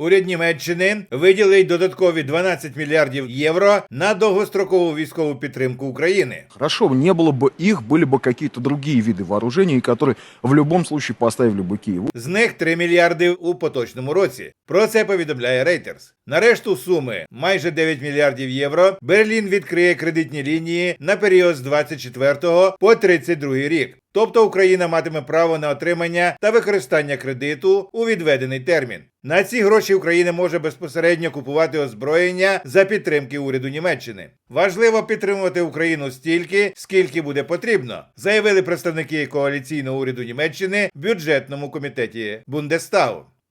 Уряд Німеччини виділить додаткові 12 мільярдів євро на довгострокову військову підтримку України. Хорошо, не было бы их, были бы какие-то другие виды вооружений, которые в любом случае поставили бы Киеву. З них 3 мільярди у поточному році. Про це повідомляє Reuters. На решту суми майже 9 мільярдів євро. Берлін відкриє кредитні лінії на період з 24 по 32 рік. Тобто Україна матиме право на отримання та використання кредиту у відведений термін. На ці гроші Україна може безпосередньо купувати озброєння за підтримки уряду Німеччини. Важливо підтримувати Україну стільки, скільки буде потрібно, заявили представники коаліційного уряду Німеччини в бюджетному комітеті Бундестагу.